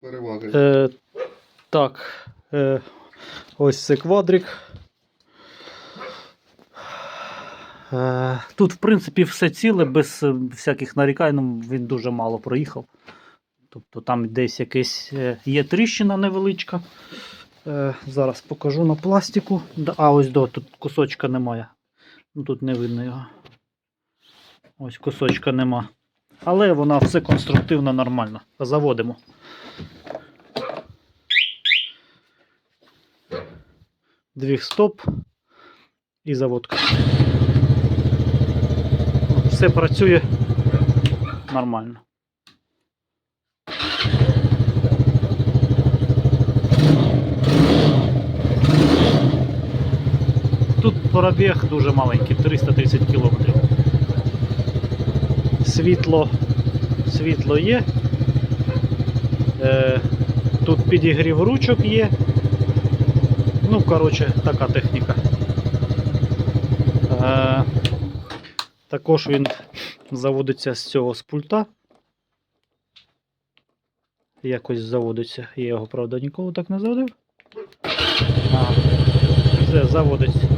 переваги. Е, так, е, ось це квадрик. Е, тут, в принципі, все ціле, без е, всяких нарікань, ну, він дуже мало проїхав. Тобто там десь якесь е, є тріщина невеличка. Зараз покажу на пластику. А, ось до, тут кусочка немає. Ну, тут не видно його. Ось кусочка нема. Але вона все конструктивно нормально. Заводимо. Двіг стоп і заводка. Все працює нормально. Тут пробіг дуже маленький, 330 км. Світло, світло є. Е, тут підігрів ручок є. Ну, коротше, така техніка. Е, також він заводиться з цього з пульта. Якось заводиться. Я його, правда, ніколи так не заводив. Все, заводиться.